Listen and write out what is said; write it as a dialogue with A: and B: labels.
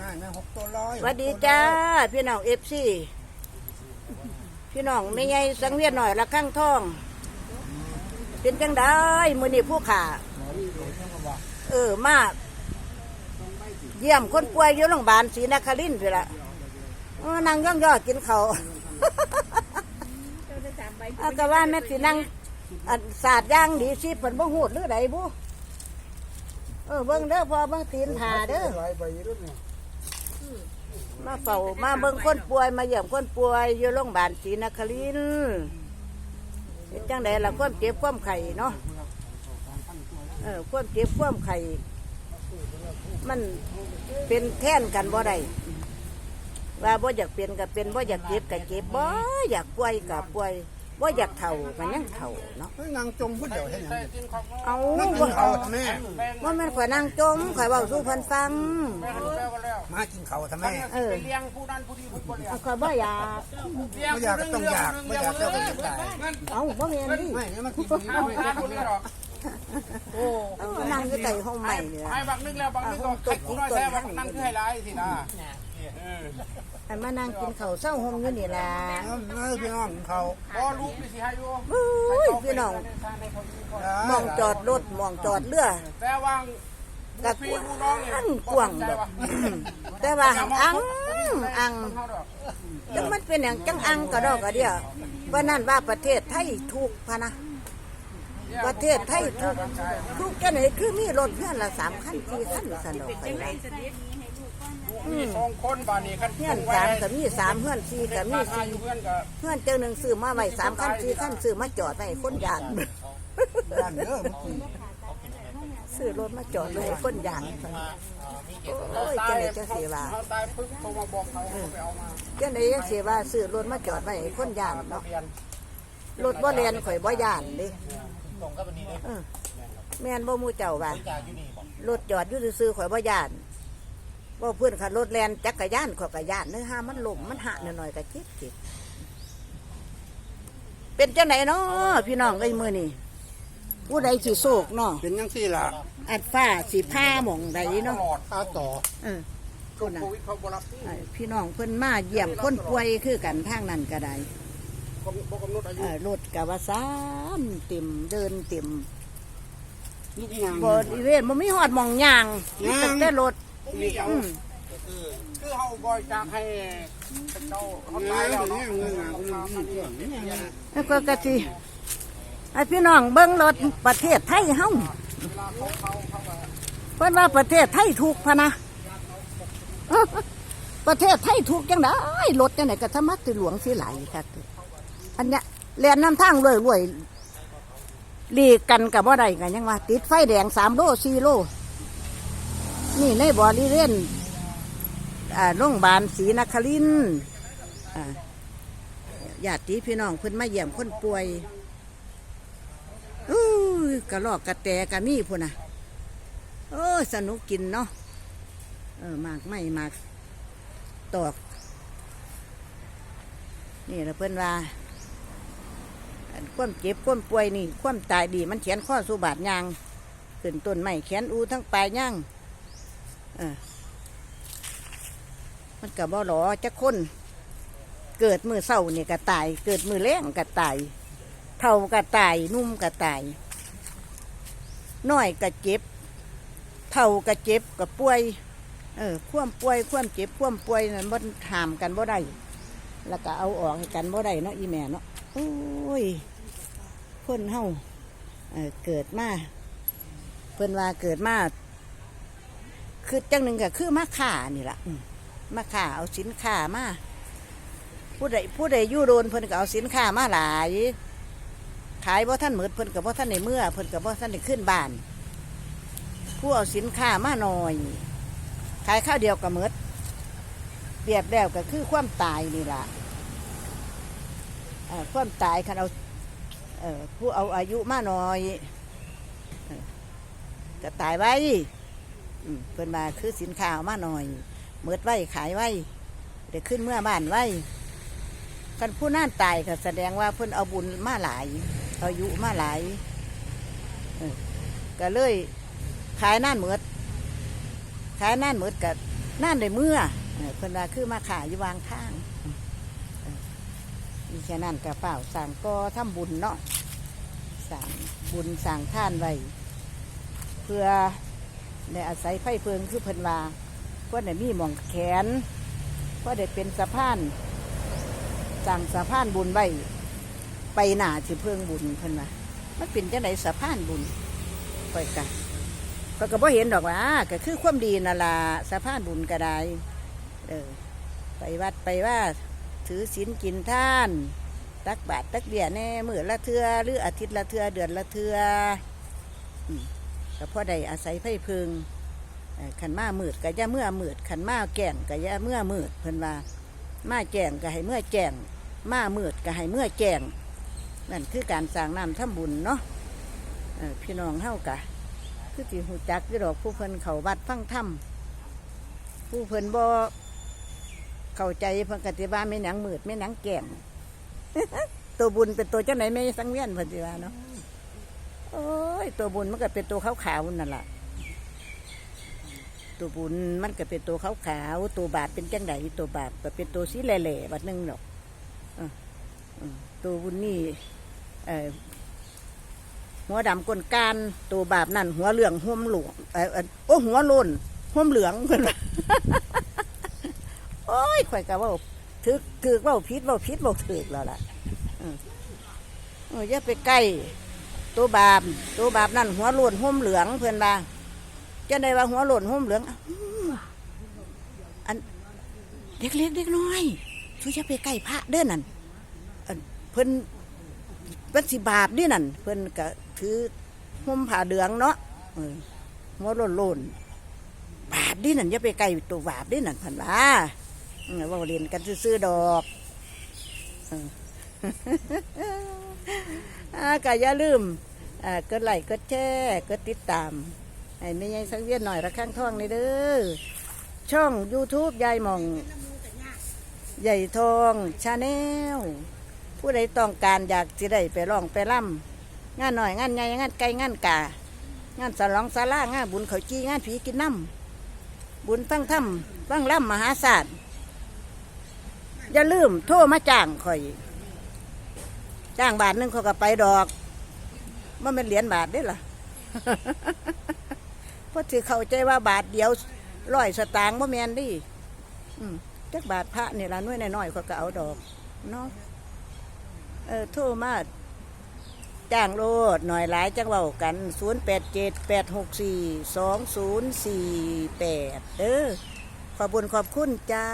A: ง่ายนะหกตัวร้อย
B: สวัสดีจ้า พี่น้องเอฟซีพี่น้องไม่ใหญ่สังเวียนหน่อยละข้างท้อง เป็นจังได้มือนี่ผู้ขาเออมาเยี่ยมคนป่วยอยู่โรงพยาบาลศรีนครินทร์ไปละเออนั่งย่องย่อกินเขาวเอาก็ว่าแม่สินั่งอันศาสตร์ย่างดีสิเพิ่นบ่ฮู้หรือใดบุเออเบิ่งเด้อพอเบิ่งตีนหาเด้อ มาเฝ้ามาเบิ่งคนป่วยมาเยี่ยมคนป่วยอยู่โรงพยาบาลศรีนครินทร์เป็นจังไดล่ะความเจ็บความไข้เนาะเออความเจ็บความไข้มันเป็นแท่นกันบ่ได้ว่าบ่อยากเป็นก็เป็นบ่อยากเจ็บก็เจ็บบ่อยากป่วยก็ป่วย บ่อยากเฒ่าก็ยังเฒ่าเนาะ
A: เฮ้ยนางจมพุ่นเดียวให้ยัง
B: เอา
A: นั่งกิ
B: บ่
A: นเขาทำไม
B: ว่ามันข่อยนั่งจมข่อยเว้าสู่เพิ่นฟัง
A: มากินเขาทำไม
B: เออ
C: ไปเลี้ยงผู้นั้นผู้นี้ผู้บ่เลี้ยง
B: ข่อยบ่อยาก
C: เลี้ยง
A: ไม่อยากก็ต้องอยากไม่อยากก็ต้องอยากได้
B: เอาบ่แม่นดิ
A: ไม่เนี่ยมันกิน
C: เอา
A: ไม่
C: ทานคนนี้หรอก โอ้
B: เอานั่งอยู่ใต้ห้องใหม่นี่ล่ะ
C: ให้บักนึงแล้วบักนึงก็ใครกูน้อยแท้บักนั่งคือให้ร้ายสินะเออ
B: อันมานั่งกินข้าวเช้าห้องอยู่นี่ล่ะ
A: เออพี่น้องเขา
C: บ่ลูกนี่สิให้อยู่
B: อุ้ยพี่น้องมองจอดรถมองจอดเรือ
C: แต่ว่าง
B: กะ
C: พี่
B: ก
C: ผู้น้องนี่
B: ว้างกว้างดอกแต่ว่าหังอังอังจังมันเป็นอย่างจังอังกระดอกกระเดียวว่านั่นว่าประเทศไทยถูกพะนะ ประเทศไทยถูกถูกจังไหนคือมีรถเพื่อนละสามขั้นสี่ขั้นสนอกไปว่า
C: มีสองคนบ้านนี้คัน
B: เพื่อนสามก็มีสามเพื่อนสี่ก็มี
C: อา
B: สี่
C: ยุเพื่อนก็
B: เพื่อนเจ้าหนึ่งซื้อมาไว้สามขั้นสี่ขั้นซื้อมาจอดไว้ให้คนยาน
A: บ้านเด้อมันกิน
B: ซื้อรถมาจอดไว้ให้คนยานโอ้ยจังไหนจะเสียว่า
C: เขาตายปึ๊บโทรมาบอกเขาเขาไปเอามา
B: จังไหนจะเสียว่าซื้อรถมาจอดไว้ให้คนยานเนาะ
C: เรียน
B: รถบ่แลนข่อยบ่ยาน เดิเออแม่นบ่หมูเจ้าว่ารถจอดอยู่ซื่อๆข่อยบ่ยานบ่เพื่อนขับรถแลนจักรยานข่อยก็ยานเนื้อห้ามันล้มมันหักหน่อยๆก็เจ็บเจ็บเป็นจังไหนเนาะพี่น้องไอ้ยมือนี่ผู้ใดสิโศกเนาะ
A: เป็นยังสี่ล่ะ
B: อัดฟ้าสีผ้าหม่องใด
C: ต
B: เนาะ
C: ลอด
A: ข้าต่อ
B: เออคนน่ะ
C: โควิดเขาบ่รับ
B: เอ้ยพี่น้องเพิ่นมาเยี่ยมคนป่วยคือกันทางนั้นก็ได้
C: บ่กำหนดอายุ
B: เออรถกะว่าซ้ำเต็มเดินเต็ม
A: ลูกยาง
B: บริเวณมันไม่หอดหมองยางมีแต่แต่รถ
C: มีอย่าง
B: อืม
C: คือเขาบริจาคให้เจ้าเขาตายแล้วเนาะ
B: แล้วก็กะทิไอพี่น้องเบิ้งรถประเทศไทยเฮาเพิ่นว่าประเทศไทยถูกพะนะ ประเทศไทยถูกจังไดรถจังไหนก็ธรรมะติหลวงสิไหลค่ะ อันเนี้ยเรียนน้ำทางรวยรวยหลีกกันกับว่าใดกันยังว่า ติดไฟแดงสามโลสี่โล นี่ในบริเวณอ่าโรงพยาบาลศรีนครินทร์อ่าญาติพี่น้องเพิ่นมาเยี่ยมคนป่วยอู้กระลอกกระแตกระมีพุ่นนะโอ้สนุกกินเนาะเออมากไม่มากตอกนี่ละเพิ่อนว่า ความเจ็บความป่วยนี่ ความตายดี มันเขียนข้อสุบาทยางขึ้นต้นไม้แขนอูทั้งปลายย่างเออมันกับบ่หลอจะคนเกิดมือเศร้าเนี่ยก็ตาย เกิดมือแรงก็ตายเท่าก็ตายนุ่มก็ตายน้อยก็เจ็บเท่าก็เจ็บก็ป่วย เออควมป่วยควมเจ็บควมป่วยนั้นบ่ถามกันบ่ได้แล้วก็เอาออกให้กันบ่ได้เนาะอีแม่เนาะโอ้ย คนเฮาเเกิดมาเพิ่นว่าเกิดมาคือจังหนึ่งก็คือมาข่านี่ละมาข่าเอาสินค้ามาผู้ใดผู้ใดยู่โดนเพิ่นก็เอาสินค้ามาหลาย ขายบ่ท่านเหมือดเพิ่นกับบ่ท่านในเมื่อเพิ่นกับบ่ท่านในขึ้นบ้าน ผู้เอาสินค้ามาหน่อย ขายข้าวเดียวกับเหมือดเปรียบแล้วก็คือความตายนี่ละความตายคันเอา ผู้เอาอายุมาหน่อยก็ตายไว้เพิ่นมาคือสินค้าเอามาหน่อยเมิดไว้ขายไว้เดี๋ยวขึ้นเมื่อบ้านไว้คันผู้นั่นตายก็แสดงว่าเพิ่นเอาบุญมาหลายอายุมาหลายก็เลยขายนั่นเมือดขายนั่นเมือดกับนั่นได้เมื่อเพิ่นว่าคือมาขายอยู่วางข้าง มีแค่นั้นกระเป๋าสั่งก็ทำบุญเนาะสั่งบุญสั่งท่านไว้เพื่อได้อาศัยไฟเพิงคือเพิ่นว่าเพื่อได้มีหมองแขนเพื่อได้เป็นสะพานสั่งสะพานบุญไว้ไปหน้าสิเพิงบุญเพิ่นว่ามันเป็นจังไดสะพานบุญไปกันก็ก็บ่เห็นดอกว่าก็คือความดีนั่นล่ะสะพานบุญก็ได้เออไปวัดไปว่า ถือศีลกินท่าน ตักบาตรตักเบียแน่มือละเทือหรืออาทิตย์ละเทือเดือนละเทือก็พอได้อาศัยไฟเพึงเอ่อขันมามืดก็ย่าเมื่อมืดขันมาแก่งก็ย่าเมื่อมืดเพิ่นว่ามาแก่งก็ให้เมื่อแก่งมามืดก็ให้เมื่อแก่งนั่นคือการสร้างน้ำทำบุญเนาะพี่น้องเฮากะคือที่หูจักที่ดอกผู้เพิ่นเขาวัดฟังธรรมผู้เพิ่นบ่ เข้าใจเพิ่นกติว่าไม่หนังมืดไม่หนังแก่งตัวบุญเป็นตัวเจ้าไหนไม่สังเวียนเพันธิวาเนาะโอ้ยตัวบุญมันก็เป็นตัวขาวๆนั่นแหละตัวบุญมันก็เป็นตัวขาวๆตัวบาปเป็นจังไดตัวบาปก็เป็นตัวสีแหล่ๆบัดนึงหรอกเออเออตัวบุญนี่เออหัวดำก้นการตัวบาปนั่นหัวเหลืองห่มหลวงเออโอ้หัวโลนห่มเหลืองเพิ่นว่า อ้ยข่อยก็เว่าถือถือเว่าพิษว่าพิษว่าถือแล้วล่ะเอออย่าไปใกล้ตัวบาปตัวบาปนั่นหัวโลนห่มเหลืองเพื่อนว่าจะได้ว่าหัวโลนห่มเหลืองอันเด็กเล็กเด็กน้อยช่วยอย่าไปใกล้พระเด้อนั่นเพิ่อนเป็นสิบาปนี่นั่นเพิ่อนก็ถือห่มผ้าเหลืองเนาะหัวโลนโลนบาปนี่นั่นอย่าไปใกล้ตัวบาปนี่นั่นเพันว่า ว่าเรียนกันซื่อดอกอาก็อย่าลืมกดไลค์กดแชร์กดติดตามให้ไม่ยังสังเวียนหน่อยละข้างท่องนี่เด้อช่อง YouTube ยายมอง ใหญ่ทองชาแนลผู้ใดต้องการอยากสิได้ไปร้องไปล่ำงานหน่อยงานใหญ่งานไกลงานกางานสลองสาลางานบุญเขาจี้งานผีกินน้ำบุญตั้งถ้ำตั้งล่ำมหาศาล อย่าลืมโทรมาจ้างข่อย จ้างบาทหนึงเขาก็ไปดอกมันเป็นเหรียญบาทได้อล่ะเพราะถือเข้าใจว่าบาทเดียวร้อยสตางค์บ่แมนดิจักบาทพระเนี่ยละน้อยน้อยๆเขาก็เอาดอกเนาะเออโทรมาจ้างโลดหน่อยหลายจังเว้ากัน 0 8 7 8 6 4 2 0 4 8 เออขอบุญขอบคุณจ้า